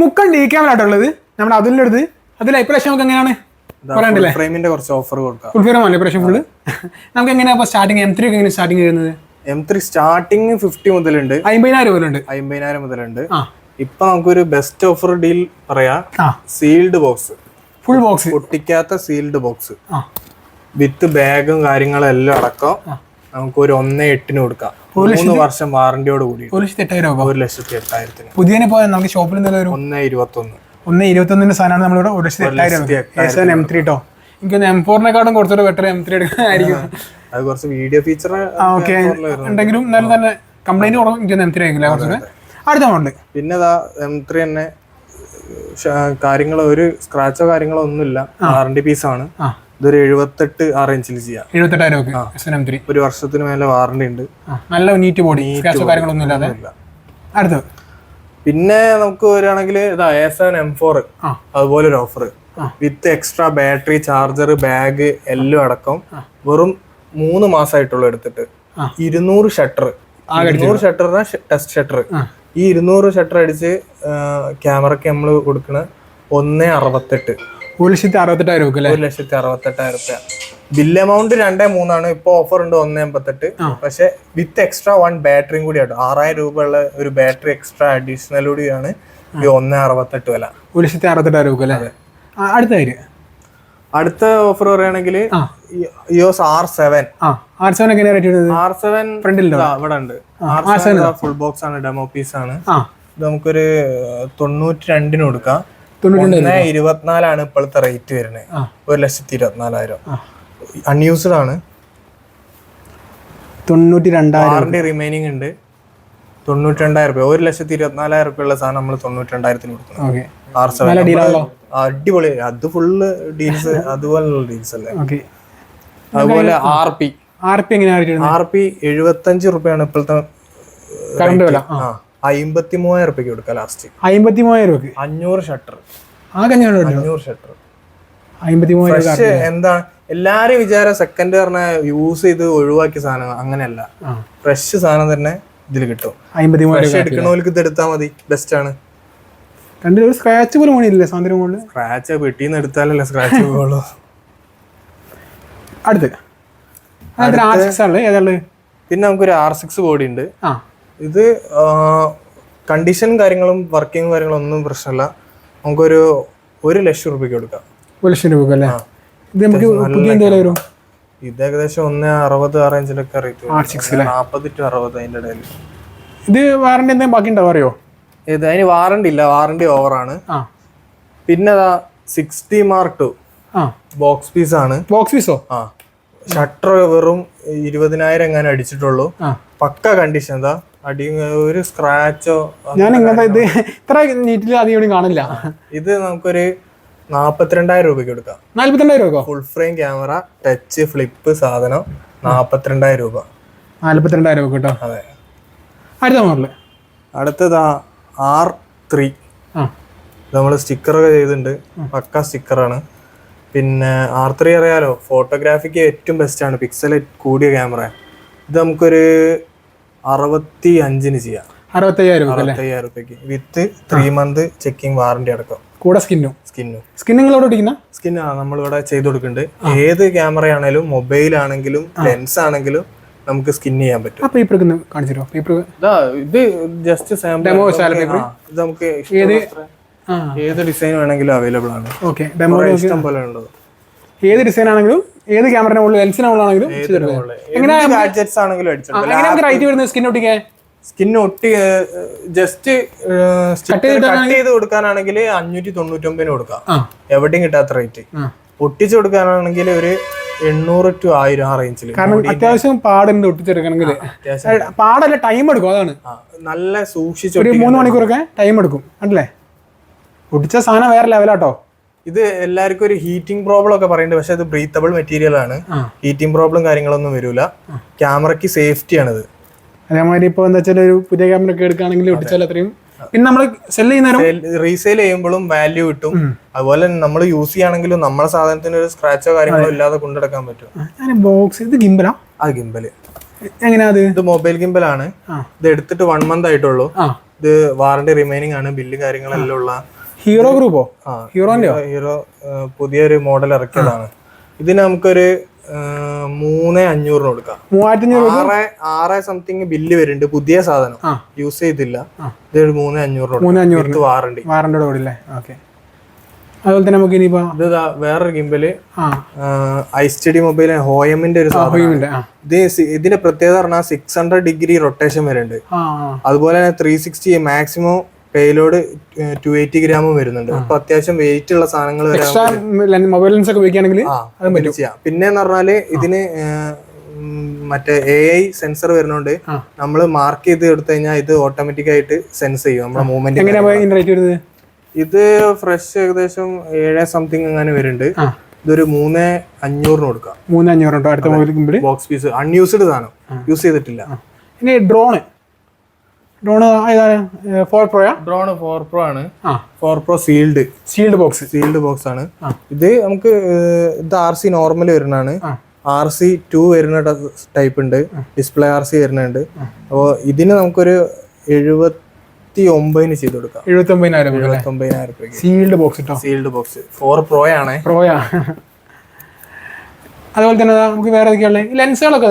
മുക്കൺ D ഉള്ളത്. നമ്മുടെ അതിന്റെ അടുത്ത്. അതിൽ ഇപ്രാവശ്യം നമുക്ക് എങ്ങനെയാണ്? പറയണ്ടല്ലേ? ഫ്രെയിമിന്റെ കുറച്ച് ഓഫർ കൊടുക്കാം. ഫുൾ ഫിയർ അല്ലേ ഇപ്രാവശ്യം ഫുള്ള് നമുക്ക് എങ്ങനെയാ അപ്പോൾ സ്റ്റാർട്ടിങ് എം ത്രീ ഒക്കെ എങ്ങനെ സ്റ്റാർട്ടിങ് ചെയ്യുന്നത് എം ത്രീ സ്റ്റാർട്ടിങ് ഫിഫ്റ്റി മുതലുണ്ട്. അമ്പതിനായിരം മുതലുണ്ട് അമ്പതിനായിരം മുതലുണ്ട്. ഇപ്പൊ നമുക്കൊരു ബെസ്റ്റ് ഓഫർ ഡീൽ പറയാ. സീൽഡ് ബോക്സ് ഫുൾ ബോക്സ് പൊട്ടിക്കാത്ത സീൽഡ് ബോക്സ് വിത്ത് ബാഗും കാര്യങ്ങളും എല്ലാം അടക്കം നമുക്ക് ഒരു ഒന്നേ എട്ടിന് കൊടുക്കാം. മൂന്ന് വർഷം വാറന്റിയോട് കൂടി. ഒരു ലക്ഷത്തി എട്ടായിരം രൂപ ഒരു ലക്ഷത്തി എട്ടായിരത്തിന്. പുതിയ പോയാൽ നമുക്ക് ഷോപ്പിൽ എന്തെങ്കിലും ഒരു ഒന്ന് ഇരുപത്തൊന്ന്. ഒന്ന് ഇരുപത്തൊന്നിന്റെ സാധനമാണ് നമ്മളിവിടെ ഒരു ലക്ഷത്തി എട്ടായിരം. എം ത്രീ കേട്ടോ എനിക്ക് എം ഫോറിനെക്കാളും കുറച്ചുകൂടെ ബെറ്റർ എം ത്രീ എടുക്കാനായിരിക്കും അത് കുറച്ച് വീഡിയോ ഫീച്ചർ ഓക്കെ ഉണ്ടെങ്കിലും എന്നാലും തന്നെ കംപ്ലൈന്റ് കുറവ് എനിക്ക് എം ത്രീ ആയിരിക്കില്ല കുറച്ചുകൂടെ? അടുത്ത മോഡൽ പിന്നെ എം ത്രീ തന്നെ കാര്യങ്ങളോ ഒരു സ്ക്രാച്ചോ കാര്യങ്ങളോ ഒന്നുമില്ല. വാറന്റി പീസാണ് ഇതൊരു എഴുപത്തെട്ട് ആറ് ഇഞ്ചിൽ ചെയ്യാം. എഴുപത്തെട്ടായിരം ഒരു വർഷത്തിന് മേലെ വാറന്റി ഉണ്ട്. നല്ല നീറ്റ് ബോഡി കാര്യങ്ങളൊന്നും ഇല്ലാതെ. അടുത്തത്. പിന്നെ നമുക്ക് വരികയാണെങ്കിൽ ഇതാ എ സെവൻ എം ഫോർ ആ. അതുപോലെ ഒരു offer with extra battery charger bag എല്ലാം അടക്കം. വെറും മൂന്ന് മാസമായിട്ടുള്ളൂ എടുത്തിട്ട്. ആ. ഇരുന്നൂറ് ഷട്ടർ ഇരുന്നൂറ് ഷട്ടറിന് ടെസ്റ്റ് ഷട്ടർ ഈ ഇരുന്നൂറ് ഷട്ടർ അടിച്ച് ക്യാമറയ്ക്ക് നമ്മൾ കൊടുക്കണ ഒന്ന് അറുപത്തെട്ട്. ഒരു ലക്ഷത്തി അറുപത്തെട്ടായിരം അല്ലേ? ഒരു ലക്ഷത്തി അറുപത്തെട്ടായിരം റുപ്യ. ബില്ല് എമൗണ്ട് രണ്ടേ മൂന്നാണ്. ഇപ്പൊ ഓഫർ ഉണ്ട് ഒന്ന് എൺപത്തെട്ട്. പക്ഷെ വിത്ത് എക്സ്ട്രാ വൺ ബാറ്ററിയും കൂടി ആട്ടോ ആറായിരം രൂപ ഉള്ള ഒരു ബാറ്ററി എക്സ്ട്രാ അഡീഷണൽ കൂടിയാണ് ഈ ഒന്ന് അറുപത്തെട്ട് വില. ഒരു ലക്ഷത്തി അറുപത്തെട്ടായിരം രൂപ അല്ലേ? അടുത്ത കാര്യം. അടുത്ത ഓഫർ പറയുകയാണെങ്കിൽ ആ. ഇയോസ് ആർ സെവൻ ആ ആർ സെവൻ എങ്ങനെയാണ് റേറ്റ് വരുന്നത് ആർ സെവൻ ഫ്രണ്ടിലുണ്ടോ? ഇവിടെ ഉണ്ട്. ആർ സെവൻ ഫുൾ ബോക്സ് ആണ് ഡെമോ പീസ് ആണ്. ഇത് നമുക്കൊരു തൊണ്ണൂറ്റി രണ്ടിന് കൊടുക്കാം. ഇരുപത്തിനാലാണ് ഇപ്പോഴത്തെ റേറ്റ് വരുന്നത്. ഒരു ലക്ഷത്തി ഇരുപത്തിനാലായിരം. അൺയൂസ്ഡ് ആണ്. തൊണ്ണൂറ്റി രണ്ടായിരം റിമൈനിങ് ഉണ്ട്. തൊണ്ണൂറ്റി രണ്ടായിരം രൂപ. ഒരു ലക്ഷത്തി ഇരുപത്തിനാലായിരം രൂപ ഉള്ള സാധനം നമ്മൾ തൊണ്ണൂറ്റി രണ്ടായിരത്തിന് കൊടുക്കുന്നു ഓക്കെ ആർ സെവൻ അടിപൊളി. അത് ഫുള്ള് ഡീൽസ് അതുപോലുള്ള ഡീൽസ് അല്ലേ? അതുപോലെ ആർ പി ആർ പി എങ്ങനെയാണ് ആർ പി എഴുപത്തഞ്ച് റുപ്യാണ് ഇപ്പോഴത്തെ കറണ്ട് വില. ആ. ആ. അമ്പത്തി മൂവായിരം റുപ്യക്ക് കൊടുക്കാം ലാസ്റ്റ് അമ്പത്തി മൂവായിരം അഞ്ഞൂറ് ഷട്ടർ അഞ്ഞൂറ് ഷട്ടർ അമ്പത്തി മൂവായിരം എന്താ എല്ലാരും വിചാരം സെക്കൻഡ് പറഞ്ഞ യൂസ് ചെയ്ത് ഒഴിവാക്കിയ സാധനം അങ്ങനെയല്ല. ഫ്രഷ് സാധനം തന്നെ ഇതിൽ കിട്ടും. അമ്പത്തി മൂവായിരം ഫ്രഷ് എടുക്കണവർക്ക് ഇത് എടുത്താൽ മതി. ബെസ്റ്റ് ആണ്. രണ്ടിലും ഒരു സ്ക്രാച്ച് പോലും പണിയില്ലേ മുകളിൽ സ്ക്രാച്ച് വെട്ടിന്ന് എടുത്താലല്ലേ സ്ക്രാച്ച് പോകുള്ളൂ അടുത്ത്. പിന്നെ നമുക്കൊരു ആർ സിക്സ് ബോഡി ഉണ്ട്. ആ. ഇത് കണ്ടീഷൻ കാര്യങ്ങളും വർക്കിംഗ് കാര്യങ്ങളും ഒന്നും പ്രശ്നമില്ല നമുക്കൊരു ഒരു ലക്ഷം റുപ്യക്ക് കൊടുക്കാം. ഒരു ലക്ഷം രൂപ അല്ലേ? ഇത് നമുക്ക് പുതിയ എന്തെങ്കിലും വരും? ഇത് ഏകദേശം ഒന്ന് അറുപത് ആ റേഞ്ചിലൊക്കെ റേറ്റ് നാൽപ്പത് ടു അറുപത് അതിന്റെ ഇടയിൽ. ഇത് വാറണ്ടി എന്തെങ്കിലും ബാക്കി ഉണ്ടാവും അറിയോ? ഇത് അതിന് വാറണ്ടി ഇല്ല. വാറണ്ടി ഓവറാണ് പിന്നെ sixty mark two box piece ആണ്. ബോക്സ് പീസോ ആ. ഷട്ടർ വെറും ഇരുപതിനായിരം എങ്ങനെ അടിച്ചിട്ടുള്ളൂ. പക്ക കണ്ടീഷൻ എന്താ അടി ഒരു സ്ക്രാച്ചോ ഞാൻ ഇങ്ങനത്തെ ഇത് ഇത്ര നീറ്റിൽ അധികം കാണില്ല. ഇത് നമുക്കൊരു നാപ്പത്തിരണ്ടായിരം രൂപയ്ക്ക് എടുക്കാം നാല്പത്തിരണ്ടായിരം രൂപ full frame camera touch flip സാധനം നാപ്പത്തിരണ്ടായിരം രൂപ. നാല്പത്തിരണ്ടായിരം രൂപ കേട്ടോ? അതെ. അടുത്ത മോഡൽ അടുത്തതാ ആർ ത്രീ നമ്മൾ സ്റ്റിക്കറൊക്കെ ചെയ്തിട്ടുണ്ട്. പക്ക സ്റ്റിക്കറാണ്. പിന്നെ ആർ ത്രീ അറിയാലോ ഫോട്ടോഗ്രാഫിക്ക് ഏറ്റവും ബെസ്റ്റാണ് പിക്സൽ കൂടിയ ക്യാമറ ഇത് നമുക്കൊരു അറുപത്തി അഞ്ചിന് ചെയ്യാം. അറുപത്തയ്യായിരം അറുപത്തയ്യായിരം റുപ്യക്ക് with three month checking warranty അടക്കം. കൂടെ സ്കിന്നും സ്കിന്നും സ്കിൻ സ്കിൻ നമ്മളിവിടെ ചെയ്ത് കൊടുക്കുന്നുണ്ട്. ഏത് ക്യാമറ ആണെങ്കിലും മൊബൈൽ ആണെങ്കിലും ലെൻസ് ആണെങ്കിലും നമുക്ക് സ്കിൻ ചെയ്യാൻ പറ്റും. പേപ്പർ കാണിച്ചു പേപ്പർ ഇതാ ജസ്റ്റ്? ഇത് നമുക്ക് ഏത്? ഡിസൈൻ വേണമെങ്കിലും അവൈലബിൾ ആണ്. ഓക്കെ ഡെമോ ഇഷ്ടം പോലെ ഉള്ളത്. ഏത് ഡിസൈൻ ആണെങ്കിലും ഏത് ക്യാമറയുടെ മുകളിൽ? ലെൻസിന് മുകളിലാണെങ്കിലും ഗാഡ്ജറ്റ്സ് ആണെങ്കിലും അടിച്ചിട്ടുണ്ട് എങ്ങനെ നമുക്ക് റൈറ്റ് വരുന്നത്? സ്കിൻ ഒട്ടിക്കെ സ്കിൻ ഒട്ടി ജസ്റ്റ് കട്ട് ചെയ്ത് കൊടുക്കാനാണെങ്കിൽ അഞ്ഞൂറ്റി തൊണ്ണൂറ്റി ഒമ്പതിന് കൊടുക്കാം എവിടെയും കിട്ടാത്ത റേറ്റ് ഒട്ടിച്ചു കൊടുക്കാനാണെങ്കിൽ ഒരു എണ്ണൂറ് ടു ആയിരം ആ റേഞ്ചിൽ കാരണം അത്യാവശ്യം പാടുണ്ട് ഒട്ടിച്ചെടുക്കണമെങ്കിൽ പാടല്ല ടൈം എടുക്കും അതാണ്. നല്ല സൂക്ഷിച്ചു ഒരു മൂന്ന് മണിക്കൂറൊക്കെ ടൈം എടുക്കും അല്ലേ ഒട്ടിച്ച സാധനം വേറെ ലെവലാട്ടോ ഇത് എല്ലാവർക്കും ഒരു ഹീറ്റിംഗ് പ്രോബ്ലം ഒക്കെ പറയുന്നുണ്ട് പക്ഷെ അത് ബ്രീത്തബിൾ മെറ്റീരിയൽ ആണ്. ഹീറ്റിംഗ് പ്രോബ്ലം കാര്യങ്ങളൊന്നും വരില്ല ക്യാമറയ്ക്ക് സേഫ്റ്റി ആണിത്. അതേമാതിരി ഇപ്പോൾ എന്താ വെച്ചാൽ ഒരു പുതിയ ക്യാമറ ഒക്കെ എടുക്കുകയാണെങ്കിൽ ഒട്ടിച്ചാൽ അത്രയും. പിന്നെ നമ്മൾ സെൽ ചെയ്യുന്നേരം റീസെയിൽ ചെയ്യുമ്പോഴും വാല്യൂ കിട്ടും. അതുപോലെ നമ്മൾ യൂസ് ചെയ്യുകയാണെങ്കിലും നമ്മളെ സാധനത്തിന് ഒരു സ്ക്രാച്ചോ കാര്യങ്ങളോ ഇല്ലാതെ കൊണ്ടെടുക്കാൻ പറ്റും. ബോക്സ് ഇത് ഗിംബലാ ആ? ഗിംബൽ എങ്ങനെയാ ഇത് മൊബൈൽ ഗിംബലാണ് ഇത് എടുത്തിട്ട് വൺ മന്ത് ആയിട്ടുള്ളൂ. ഇത് വാറണ്ടി റിമൈനിങ് ആണ്. ബില്ല് കാര്യങ്ങളെല്ലാം ഉള്ള. ഹീറോ ഗ്രൂപ്പോ? ഹീറോന്റെ ഹീറോ പുതിയൊരു മോഡൽ ഇറക്കിയതാണ്. ഇതിന് നമുക്കൊരു മൂന്ന് അഞ്ഞൂറിന് കൊടുക്കാം. ആറ് ആറ് സംതിങ് ബില്ല് വരുന്നുണ്ട്. പുതിയ സാധനം. യൂസ് ചെയ്തില്ല. ഇതൊരു മൂന്ന് അഞ്ഞൂറിന് വാറണ്ടി വാറണ്ടിയുടെ കൂടെ ഓക്കെ അതുപോലെ തന്നെ നമുക്ക് ഇനിയിപ്പോ ഇത് വേറൊരു ഗിംബൽ ഐ സ്റ്റഡി മൊബൈൽ ഹോയമിന്റെ ഒരു സാധനം ഇത് ഇതിന്റെ പ്രത്യേകത പറഞ്ഞാൽ സിക്സ് ഹൺഡ്രഡ് ഡിഗ്രി റൊട്ടേഷൻ വരുന്നുണ്ട്. അതുപോലെ തന്നെ three sixty maximum payload two eighty ഗ്രാമും വരുന്നുണ്ട്. അപ്പൊ അത്യാവശ്യം വെയിറ്റ് ഉള്ള സാധനങ്ങൾ മൊബൈൽ ലെൻസ് ഒക്കെ ഉപയോഗിക്കുകയാണെങ്കിൽ അത് ചെയ്യാം. പിന്നെ എന്ന് പറഞ്ഞാൽ ഇതിന് മറ്റേ എ ഐ സെൻസർ വരുന്നോണ്ട്. നമ്മൾ മാർക്ക് ചെയ്ത് എടുത്തു കഴിഞ്ഞാൽ ഇത് ഓട്ടോമാറ്റിക് ആയിട്ട് സെൻസ് ചെയ്യും. നമ്മുടെ മൂവ്മെന്റ് ഇത് ഫ്രഷ് ഏകദേശം ഏഴ് സംതിങ് അങ്ങനെ വരുന്നുണ്ട്. ഇതൊരു മൂന്ന് അഞ്ഞൂറിന് കൊടുക്കാം. മൂന്ന് അഞ്ഞൂറ് അടുത്ത മൊബൈൽ മുമ്പിൽ ബോക്സ് പീസ് അൺയൂസ്ഡ് സാധനം. യൂസ് ചെയ്തിട്ടില്ല. ഇനി ഡ്രോണ് ഏതാണ്? Four pro drone four pro ആണ്. Four pro sealed sealed box sealed box ആണ്. ഇത് നമുക്ക് ഇത് ആർ സി നോർമൽ വരുന്നതാണ്. ആർ സി ടു വരുന്ന ടൈപ്പ് ഉണ്ട്. ഡിസ്പ്ലേ ആർ സി വരുന്നുണ്ട്. അപ്പോൾ ഇതിന് നമുക്കൊരു എഴുപത്തി ഒമ്പതിന് ചെയ്ത് കൊടുക്കാം. എഴുപത്തി ഒമ്പതിനായിരം എഴുപത്തി ഒമ്പതിനായിരം രൂപ sealed box sealed box four pro ആണ് പ്രോയാ അതുപോലെ തന്നെ നമുക്ക് വേറെ ഏതൊക്കെയാണ് ലെൻസുകളൊക്കെ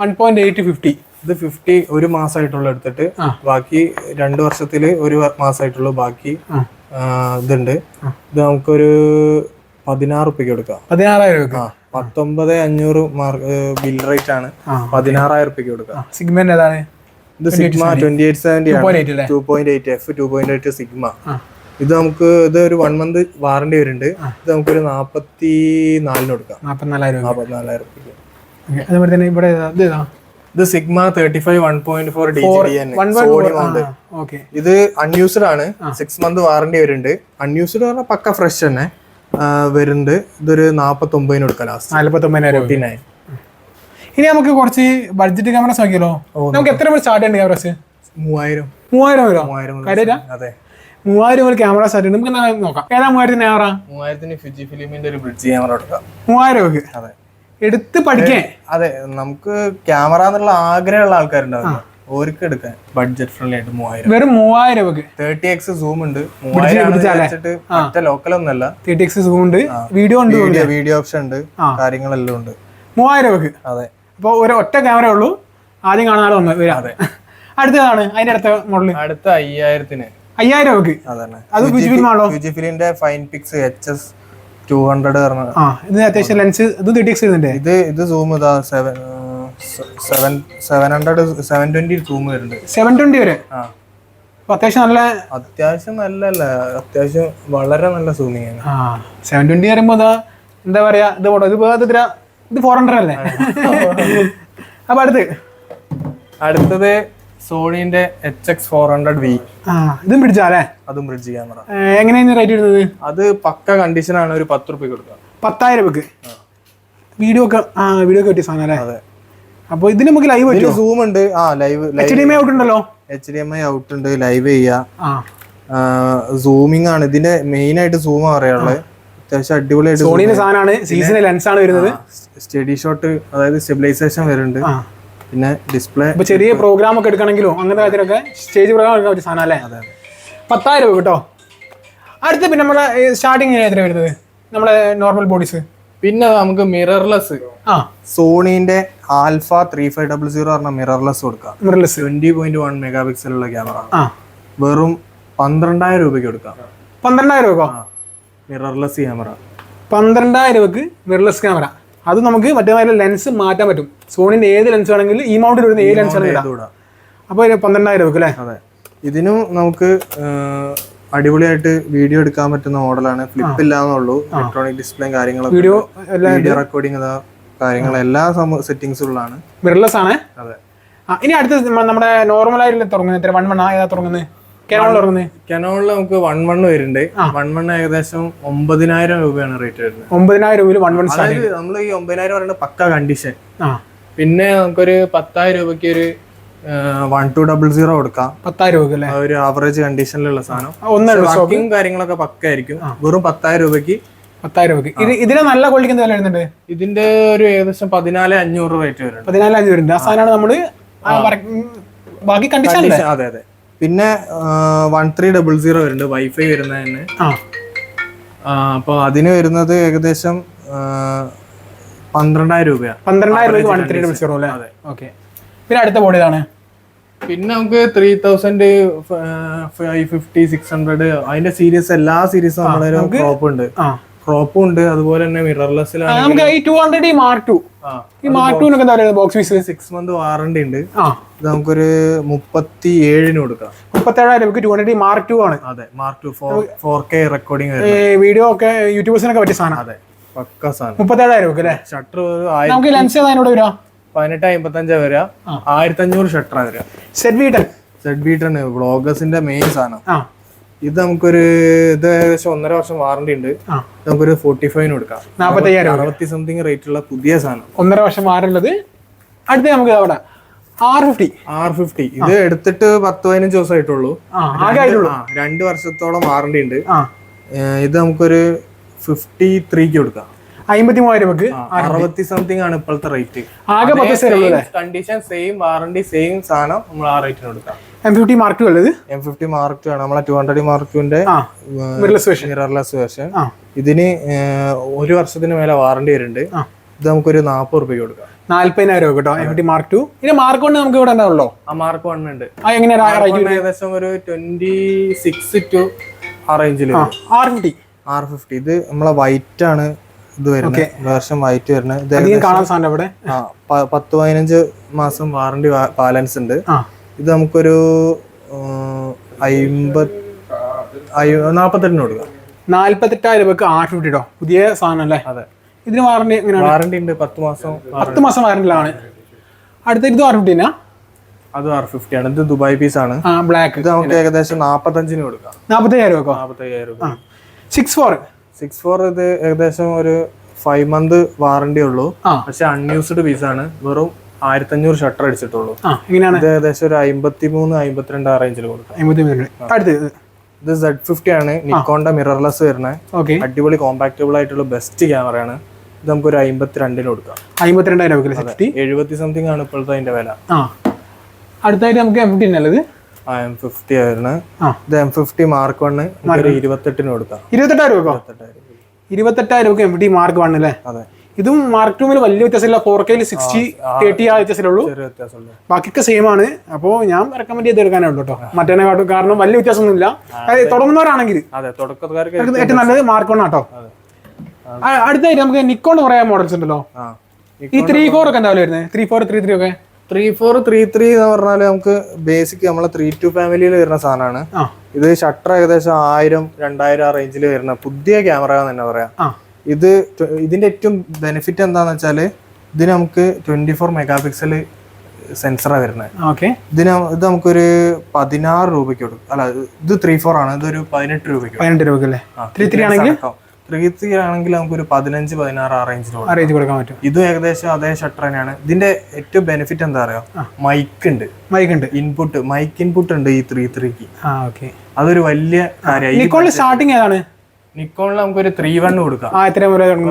വൺ പോയിന്റ് എയ്റ്റ് ഫിഫ്റ്റി ഇത് ഫിഫ്റ്റി ഒരു മാസമായിട്ടുള്ള എടുത്തിട്ട്. ബാക്കി രണ്ട് വർഷത്തിൽ ഒരു മാസമായിട്ടുള്ള ബാക്കി ഇതുണ്ട്. ഇത് നമുക്കൊരു പതിനാറ് ഉപ്പയ്ക്ക് കൊടുക്കാം പതിനാറായിരം പത്തൊമ്പത് അഞ്ഞൂറ് മാർക്ക് ബിൽ റേറ്റ് ആണ്. പതിനാറായിരം ഉപ്പയ്ക്ക് കൊടുക്കാം. സിഗ്മെന്റ് ഏതാണ്? ഇത് സിഗ്മ ട്വന്റി എയ്റ്റ് സെവന്റി ആണ്. 2.8 അല്ലേ? Two point eight F two point eight Sigma. ഇത് നമുക്ക് ഇത് ഒരു വൺ മന്ത് വാറണ്ടി വരുന്നുണ്ട്. ഇത് നമുക്കൊരു നാപ്പത്തി നാലിന് കൊടുക്കാം. നാൽപ്പത്തിനാലായിരം രൂപ നാപ്പത്തിനാലായിരം അതേപോലെ തന്നെ ഇവിടെ? ഇത് Sigma thirty five one point four D G Sony mount okay ഇത് അൺയൂസ്ഡ് ആണ്. സിക്സ് മന്ത് വാറണ്ടി വരുന്നുണ്ട്. അൺയൂസ്ഡ് പറഞ്ഞാൽ പക്ക ഫ്രഷ് തന്നെ. വരുന്നുണ്ട്. ഇതൊരു നാപ്പത്തി ഒമ്പതിന് കൊടുക്കാം ലാസ്റ്റ് നയൻ ഇനി നമുക്ക് കുറച്ച് ബഡ്ജറ്റ് ക്യാമറസ് നോക്കിയല്ലോ. നമുക്ക് എത്ര സ്റ്റാർട്ട് ചെയ്യേണ്ട ക്യാമറസ് മൂവായിരം. മൂവായിരം വരും? മൂവായിരം അതെ. മൂവായിരം ഒരു ക്യാമറ സ്റ്റാർട്ട് നമുക്ക് എന്നാ നോക്കാം. ഏതാ മൂവായിരത്തിന് ക്യാമറ മൂവായിരത്തിന് ഫിജി ഫിലിമിന്റെ ഒരു ബ്രിഡ്ജ് ക്യാമറ കൊടുക്കാം. മൂവായിരം അതെ. എടുത്ത് പഠിക്കാൻ. അതെ നമുക്ക് ക്യാമറ എന്നുള്ള ആഗ്രഹമുള്ള ആൾക്കാരുണ്ടാവും ഓർക്ക് എടുക്കാൻ ബഡ്ജറ്റ് ഫ്രണ്ട്ലി ആയിട്ട് മൂവായിരം. വെറും മൂവായിരം രൂപക്ക്. തേർട്ടി എക്സ് സൂം ഉണ്ട്. മൂവായിരം ലോക്കൽ ഒന്നല്ല തേർട്ടി എക്സ് ഉണ്ട്. വീഡിയോ ഉണ്ട് വീഡിയോ ഓപ്ഷൻ ഉണ്ട്. കാര്യങ്ങളെല്ലാം ഉണ്ട്. മൂവായിരം രൂപക്ക്. അതെ. അപ്പോൾ ഒരു ഒറ്റ ക്യാമറ ഉള്ളൂ. ആദ്യം കാണാൻ ഒന്ന് വരാം. അടുത്തതാണ് അതിന്റെ അടുത്ത മോഡൽ അടുത്ത അയ്യായിരത്തിന്. അയ്യായിരം രൂപക്ക്. അതന്നെ. അത് ഫിലിം ആണോ ഫിലിന്റെ FinePix H S two hundred ആ ഇത് അത്യാവശ്യം ലെൻസ് ഇത് തേർട്ടി എക്സ് വരുന്നുണ്ട് ഇത് ഇത് സൂം ഇതാ seven seven seven hundred seven twenty zoom വരുന്നുണ്ട്. സെവൻ ട്വന്റി വരെ? ആ. അത്യാവശ്യം നല്ല അത്യാവശ്യം നല്ലല്ല അത്യാവശ്യം വളരെ നല്ല സൂമിങ് ആണ്. ആ സെവൻ ട്വന്റി വരുമ്പോ അതാ എന്താ പറയാ ഇത് ഇത് ഇത് ഫോർ ഹൺഡ്രഡ് അല്ലേ? അപ്പൊ അടുത്ത്. അടുത്തത് സോണിന്റെ H X four hundred V ഇതും പിടിച്ചാലേ അതും ബ്രിഡ്ജ് ക്യാമറ എങ്ങനെയാണ് റേറ്റ് വരുന്നത് അത് പക്ക കണ്ടീഷൻ ആണ് ഒരു പത്ത് റുപ്യ കൊടുക്കുക പത്തായിരം രൂപക്ക് വീഡിയോ ഒക്കെ ആ വീഡിയോ ഒക്കെ പറ്റിയ സാധനം അല്ലേ അതെ. അപ്പൊ ഇതിന് നമുക്ക് ലൈവ് ഇതിന് സൂം ഉണ്ട്. ആ live H D M I out ഉണ്ടല്ലോ? H D M I out ഉണ്ട്. ലൈവ് ചെയ്യാ. ആ. സൂമിങ് ആണ്. ഇതിന്റെ മെയിൻ ആയിട്ട് സൂം പറയാനുള്ളത് അത്യാവശ്യം അടിപൊളിയായിട്ട് സോണിന്റെ സാധനമാണ്. സീസണൽ ലെൻസ് ആണ് വരുന്നത്. സ്റ്റഡി ഷോട്ട് അതായത് സ്റ്റെബിലൈസേഷൻ വരുന്നുണ്ട്. പിന്നെ ഡിസ്പ്ലേ ഇപ്പൊ ചെറിയ പ്രോഗ്രാം ഒക്കെ എടുക്കണമെങ്കിലോ അങ്ങനത്തെ കാര്യത്തിലൊക്കെ സ്റ്റേജ് പ്രോഗ്രാം എടുക്കാൻ പറ്റിയ സാധനം അല്ലേ? അതെ പത്തായിരം രൂപ കേട്ടോ. അടുത്ത പിന്നെ നമ്മളെ സ്റ്റാർട്ടിങ് എത്ര വരുന്നത്? നമ്മളെ നോർമൽ ബോഡീസ് പിന്നെ നമുക്ക് മിറർലെസ് ആ. സോണീന്റെ alpha three five double zero പറഞ്ഞ മിറർലെസ് കൊടുക്കാം. Mirrorless twenty point one mega പിക്സലുള്ള camera ആ. വെറും പന്ത്രണ്ടായിരം രൂപയ്ക്ക് കൊടുക്കാം. പന്ത്രണ്ടായിരം രൂപ മിറർലെസ് ക്യാമറ പന്ത്രണ്ടായിരം രൂപക്ക് മിറർലെസ് ക്യാമറ അത് നമുക്ക് മറ്റേ ലെൻസ് മാറ്റാൻ പറ്റും. സോണിന്റെ ഏത് ലെൻസ് വേണമെങ്കിലും ഈ മൗണ്ടിൽ വരുന്ന ഏത് ലെൻസ് ആണെങ്കിലും അപ്പോൾ ഒരു പന്ത്രണ്ടായിരം വെക്കും അല്ലേ? അതെ. ഇതിനും നമുക്ക് അടിപൊളിയായിട്ട് വീഡിയോ എടുക്കാൻ പറ്റുന്ന മോഡലാണ് ഫ്ലിപ്പ് ഇല്ലാന്നുള്ളൂ. ഇലക്ട്രോണിക് ഡിസ്പ്ലേയും കാര്യങ്ങളൊക്കെ വീഡിയോ വീഡിയോ റെക്കോർഡിംഗ് അതാ കാര്യങ്ങൾ എല്ലാ സെറ്റിംഗ്സും ഉള്ളതാണ്. മിറർലെസ് ആണ്. അതെ. ഇനി അടുത്ത നമ്മുടെ നോർമൽ ആയിട്ട് തുടങ്ങുന്നത്. വൺ വൺ ആ ഏതാ തുടങ്ങുന്നത്? കനോണിൽ നമുക്ക് വൺ വൺ വരുന്നുണ്ട്. വൺ വൺ ഏകദേശം ഒമ്പതിനായിരം രൂപയാണ് റേറ്റ് വരുന്നത്. ഒമ്പതിനായിരം രൂപയിൽ വൺ വൺ അതായത് നമ്മൾ ഈ ഒമ്പതിനായിരം പറയുന്നത് പക്ക കണ്ടീഷൻ പിന്നെ നമുക്കൊരു പത്തായിരം രൂപയ്ക്ക് ഒരു വൺ ടു ഡബിൾ സീറോ കൊടുക്കാം. പത്തായിരം രൂപ അല്ലേ? ഒരു ആവറേജ് കണ്ടീഷനിലുള്ള സാധനം. വർക്കിംഗ് കാര്യങ്ങളൊക്കെ പക്കായിരിക്കും വെറും പത്തായിരം രൂപയ്ക്ക്. പത്തായിരം രൂപയ്ക്ക്. ഇത് ഇതിന് നല്ല ക്വാളിറ്റിക്ക് എന്താ വില വരുന്നുണ്ട്. ഇതിന്റെ ഒരു ഏകദേശം പതിനാല് അഞ്ഞൂറ് റേറ്റ് വരുന്നുണ്ട്. പതിനാല് അഞ്ഞൂറ്. ആ സാധനമാണ് നമ്മൾ ബാക്കി കണ്ടീഷൻ അതെ അതെ. പിന്നെ വൺ ത്രീ ഡബിൾ സീറോ വരുന്നുണ്ട് വൈഫൈ വരുന്നതിന് അപ്പോൾ അതിന് വരുന്നത് ഏകദേശം പന്ത്രണ്ടായിരം രൂപയാണ് പന്ത്രണ്ടായിരം രൂപ വൺ ത്രീ ഡബിൾ സീറോ അല്ലേ? ഓക്കെ പിന്നെ അടുത്ത ബോർഡ് ഇതാണ് പിന്നെ നമുക്ക് three thousand five fifty six hundred അതിന്റെ സീരീസ് എല്ലാ സീരീസും നമ്മളൊരു ക്രോപ്പ് ഉണ്ട്. ആ. ക്രോപ്പും ഉണ്ട് അതുപോലെ തന്നെ മിറർലെസ്സിലാണ് നമുക്ക് ഈ ടു ഹൺഡ്രഡ് ഈ മാർക്ക് ടു ഈ മാർക്ക് ടുവിനൊക്കെ എന്താ പറയുക ബോക്സ് സിക്സ് മന്ത് വാറണ്ടി ഉണ്ട്. ഇത് നമുക്കൊരു മുപ്പത്തി ഏഴിന് കൊടുക്കാം. മുപ്പത്തേഴായിരം ടു ഹൺഡ്രഡ് ഈ മാർക്ക് ടു ആണ്. അതെ mark two four K recording video ഒക്കെ യൂട്യൂബേഴ്സിനൊക്കെ പറ്റിയ സാധനം. അതെ പക്ക സാധനം. മുപ്പത്തേഴായിരം അല്ലേ? ഷട്ടർ നമുക്ക് ലെൻസ് അതിനോട് വരാം പതിനെട്ട് അമ്പത്തഞ്ചാ വരിക. ആയിരത്തി അഞ്ഞൂറ് ഷട്ടറാ വരിക. സെഡ് ബീട്ടൺ സെഡ് ബീട്ടൺ ബ്ലോഗേഴ്സിന്റെ മെയിൻ സാധനം. ഇത് നമുക്കൊരു ഇത് ഏകദേശം ഒന്നര വർഷം വാറണ്ടി ഉണ്ട്. നമുക്കൊരു ഫോർട്ടി ഫൈവിന് കൊടുക്കാം. അറുപത്തി സംതിങ് റേറ്റ് ഉള്ള പുതിയ സാധനം. ഒന്നര വർഷം മാറുള്ളത് അടുത്ത നമുക്ക് അവിടെ ആർ ഫിഫ്റ്റി ആർ ഫിഫ്റ്റി ഇത് എടുത്തിട്ട് പത്ത് പതിനഞ്ച് ദിവസമായിട്ടുള്ളൂ ആയിട്ടുള്ളൂ. രണ്ട് വർഷത്തോളം വാറണ്ടി ഉണ്ട്. ഇത് നമുക്കൊരു ഫിഫ്റ്റി ത്രീക്ക് കൊടുക്കാം. അമ്പത്തി മൂവായിരം രൂപക്ക് അറുപത്തി സംതിങ് ആണ് ഇപ്പോഴത്തെ റേറ്റ് ആകെ പത്ത് കണ്ടീഷൻ സെയിം വാറണ്ടി സെയിം സാധനം നമ്മൾ ആ റേറ്റിന് കൊടുക്കാം. എം ഫിഫ്റ്റി മാർക്ക് ടു ഉള്ളത്? എം ഫിഫ്റ്റി മാർക്ക് ടു ആണ് നമ്മളെ ടു ഹൺഡ്രഡ് മാർക്കിന്റെ ആ മിറർലെസ് വേർഷൻ ഇതിന് ഒരു വർഷത്തിന് മേലെ വാറണ്ടി വരുന്നുണ്ട്. ഇത് നമുക്കൊരു നാൽപ്പത് രൂപ കൊടുക്കാം. നാല്പതിനായിരം രൂപ കേട്ടോ എം ഫിഫ്റ്റി മാർക്ക് ടു ഇനി മാർക്ക് നമുക്ക് ഇവിടെ ഉണ്ടാവുള്ളൂ? ആ മാർക്ക് വൺ ഉണ്ട്. ആ എങ്ങനെയാ? Mark one ഏകദേശം ഒരു ട്വന്റി സിക്സ് ടു ആ റേഞ്ചിൽ ആർ ഫിഫ്റ്റി ആർ ഫിഫ്റ്റി ഇത് നമ്മളെ വൈറ്റ് ആണ്. ഇത് വരുന്നത്. വേർഷൻ വൈറ്റ് വരുന്നത്. കാണാൻ സാധനം ഇവിടെ പത്ത് പതിനഞ്ച് മാസം വാറണ്ടി ബാലൻസ് ഉണ്ട്. ഇത് നമുക്കൊരു അമ്പത് നാൽപ്പത്തെട്ടിന് കൊടുക്കാം. നാല്പത്തെട്ടായിരം രൂപക്ക് ആർ ഫിഫ്റ്റി കേട്ടോ പുതിയ സാധനം അല്ലേ? അതെ. ഇതിന് വാറണ്ടി എങ്ങനെയാണ്? വാറണ്ടി ഉണ്ട്. പത്ത് മാസം പത്ത് മാസം വാറണ്ടിലാണ് അടുത്ത ഇത് ആറ് ഫിഫ്റ്റീനാ അത് ആർ ഫിഫ്റ്റി ആണ്. ഇത് ദുബായ് പീസ് ആണ്. ബ്ലാക്ക് ഇത് നമുക്ക് ഏകദേശം നാൽപ്പത്തഞ്ചിന് കൊടുക്കാം. നാൽപ്പത്തയ്യായിരം രൂപക്കോ? നാൽപ്പത്തയ്യായിരം രൂപ. സിക്സ് ഫോർ സിക്സ് ഫോർ ഇത് ഏകദേശം ഒരു ഫൈവ് മന്ത് വാറണ്ടി ഉള്ളൂ. പക്ഷെ അൺയൂസ്ഡ് പീസ് ആണ്. വെറും ആയിരത്തഞ്ഞൂറ് ഷട്ടർ അടിച്ചിട്ടുള്ളൂ. എങ്ങനെയാണ് ഇത് ഏകദേശം ഒരു അമ്പത്തി മൂന്ന് അമ്പത്തിരണ്ട് ആ. റേഞ്ചിൽ കൊടുക്കാം ഇത് സെഡ് ഫിഫ്റ്റി ആണ്. നിക്കോണ്ട മിറർലെസ് വരുന്നത് ഓക്കെ. അടിപൊളി കോമ്പാക്റ്റബിൾ ആയിട്ടുള്ള ബെസ്റ്റ് ക്യാമറയാണ് ഇത് നമുക്ക് ഒരു അമ്പത്തിരണ്ടിന് കൊടുക്കാം. അമ്പത്തിരണ്ടായിരം എഴുപത്തി സംതിങ് ആണ് ഇപ്പോഴത്തെ അതിന്റെ വില. അടുത്തായിട്ട് നമുക്ക് എം ഫിഫ്റ്റീൻ ഉള്ളത് ആ എം ഫിഫ്റ്റി ആയിരുന്നു. ഇത് എം ഫിഫ്റ്റി മാർക്ക് വണ് ഒരു ഇരുപത്തെട്ടിന് കൊടുക്കാം ഇരുപത്തെട്ടായിരം രൂപ. ഇരുപത്തെട്ടായിരം രൂപക്ക് എം ഫിഫ്റ്റി മാർക്ക് വൺ അല്ലേ അതെ. ഇതും മാർക്ക് ടൂമിൽ വലിയ വ്യത്യാസമില്ല. ഫോർ കെയിൽ സിക്സ്റ്റി തേർട്ടി ആ വ്യത്യാസമേ ഉള്ളൂ ചെറിയ വ്യത്യാസമുള്ളൂ ബാക്കിയൊക്കെ സെയിം ആണ്. അപ്പോൾ ഞാൻ റെക്കമെൻഡ് ചെയ്ത് എടുക്കാനേ ഉള്ളൂ കേട്ടോ. മറ്റേ കാട്ടും കാരണം വലിയ വ്യത്യാസമൊന്നുമില്ല. തുടങ്ങുന്നവരാണെങ്കിൽ ഏറ്റവും നല്ലത് മാർക്ക് വൺ ആട്ടോ. അടുത്തായിട്ട് നമുക്ക് നിക്കോൺ കുറേ മോഡൽസ് ഉണ്ടല്ലോ. ഈ ത്രീ ഫോർ ഒക്കെ എന്താ വരുന്നത് ത്രീ ഫോർ ത്രീ ത്രീ ഒക്കെ? ത്രീ ഫോർ ത്രീ ത്രീ എന്ന് പറഞ്ഞാൽ നമുക്ക് ബേസിക് നമ്മളെ ത്രീ ടു ഫാമിലിയിൽ വരുന്ന സാധനമാണ്. ഇത് ഷട്ടർ ഏകദേശം ആയിരം രണ്ടായിരം ആ റേഞ്ചിൽ വരുന്ന പുതിയ ക്യാമറ എന്ന് തന്നെ പറയാം. ഇത് ഇതിന്റെ ഏറ്റവും ബെനിഫിറ്റ് എന്താന്ന് വെച്ചാൽ ഇതിന് നമുക്ക് ട്വന്റി ഫോർ മെഗാ പിക്സൽ സെൻസറാണ് വരുന്നത്. ഓക്കെ ഇതിന് ഇത് നമുക്കൊരു പതിനാറ് രൂപയ്ക്ക് കൊടുക്കും. അല്ല ഇത് ത്രീ ഫോർ ആണ്. ഇതൊരു പതിനെട്ട് രൂപയ്ക്ക് പതിനെട്ട് രൂപ അല്ലേ? ത്രീ ത്രീ ആണെങ്കിൽ? നമുക്ക് ആണെങ്കിൽ നമുക്കൊരു പതിനഞ്ച് പതിനാറ് ആ റേഞ്ചിൽ റേഞ്ച് കൊടുക്കാൻ പറ്റും. ഇതും ഏകദേശം അതേ ഷട്ടർ തന്നെയാണ്. ഇതിന്റെ ഏറ്റവും ബെനിഫിറ്റ് എന്താ പറയുക മൈക്ക് ഉണ്ട്. മൈക്ക് ഉണ്ട്. ഇൻപുട്ട് മൈക്ക് ഇൻപുട്ട് ഉണ്ട് ഈ ത്രീ ത്രീക്ക് അതൊരു വലിയ കാര്യമായി നിക്കോണിൽ സ്റ്റാർട്ടിങ് ഏതാണ്? നിക്കോണിൽ നമുക്കൊരു ത്രീ വൺ കൊടുക്കാം.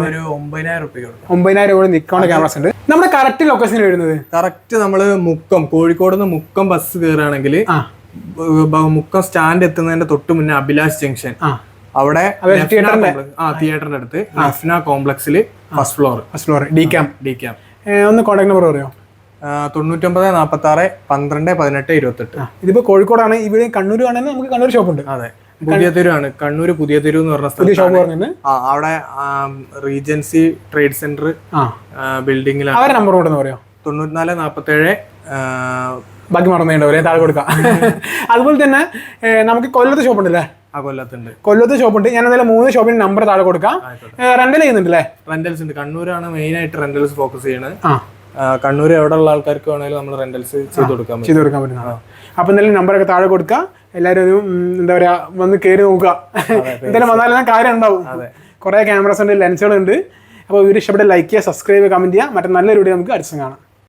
ഒരു ഒമ്പതിനായിരം റുപ്യ കൊടുക്കാം. ഒമ്പതിനായിരം രൂപ നിക്കോണിന്റെ ക്യാമറസ് ഉണ്ട്. നമ്മുടെ കറക്റ്റ് ലൊക്കേഷൻ വരുന്നത്? കറക്റ്റ് നമ്മൾ മുക്കം കോഴിക്കോട് നിന്ന് മുക്കം ബസ് കയറുകയാണെങ്കിൽ മുക്കം സ്റ്റാൻഡ് എത്തുന്നതിന്റെ തൊട്ട് മുന്നേ അഭിലാഷ് ജംഗ്ഷൻ അവിടെ complex- ആ തിയേറ്ററിന്റെ അടുത്ത് നഫ്ന കോംപ്ലക്സിൽ first floor first floor D cam D cam ഒന്ന് കോൺടാക്ട് നമ്പർ പറയോ? തൊണ്ണൂറ്റൊമ്പത് നാൽപ്പത്തി ആറ് പന്ത്രണ്ട് പതിനെട്ട് ഇരുപത്തെട്ട്. ഇതിപ്പോ കോഴിക്കോടാണ് ഇവിടെ കണ്ണൂർ ആണെങ്കിൽ നമുക്ക് കണ്ണൂർ ഷോപ്പ് ഉണ്ട് അതെ പുതിയ തെരുവാണ്. കണ്ണൂർ പുതിയ തെരു എന്ന് പറഞ്ഞ സ്ഥലം ഷോപ്പ് ആ അവിടെ റീജൻസി ട്രേഡ് സെന്റർ ബിൽഡിംഗിലാണ് ബിൽഡിങ്ങിലാണ്. അവരെ നമ്പർ കൊണ്ടെന്ന് പറയോ? തൊണ്ണൂറ്റിനാല് നാൽപ്പത്തേഴ് ബാക്കി മറന്നു താഴെ കൊടുക്കാം. അതുപോലെ തന്നെ നമുക്ക് കൊല്ലത്ത് ഷോപ്പ് ഉണ്ടല്ലേ ആ കൊല്ലത്തുണ്ട്. കൊല്ലത്ത് ഷോപ്പ് ഉണ്ട് ഞാൻ എന്തായാലും മൂന്ന് ഷോപ്പിന് നമ്പർ താഴെ കൊടുക്കാം. റെന്റൽ ചെയ്യുന്നുണ്ടല്ലേ? റെന്റൽസ് ഉണ്ട്. കണ്ണൂരാണ് മെയിൻ ആയിട്ട് റെന്റൽസ് ഫോക്കസ് ചെയ്യുന്നത് കണ്ണൂർ എവിടെ ഉള്ള ആൾക്കാർക്ക് വേണമെങ്കിലും നമ്മൾ റെന്റൽസ് ചെയ്ത് കൊടുക്കാൻ ചെയ്ത് കൊടുക്കാൻ പറ്റുന്നതാണ് അപ്പൊ എന്തായാലും നമ്പറൊക്കെ താഴെ കൊടുക്കുക എല്ലാവരും ഒരു എന്താ പറയാ വന്ന് കയറി നോക്കുക. എന്തായാലും വന്നാലും കാര്യം ഉണ്ടാവും. കുറെ ക്യാമറസ് ഉണ്ട് ലെൻസുകൾ ഉണ്ട് അപ്പോൾ വീഡിയോ ഇഷ്ടപ്പെട്ട ലൈക്ക് ചെയ്യുക സബ്സ്ക്രൈബ് ചെയ്യുക കമന്റ് ചെയ്യുക. മറ്റേ നല്ലൊരു വീഡിയോ നമുക്ക് അടുത്ത് കാണാം.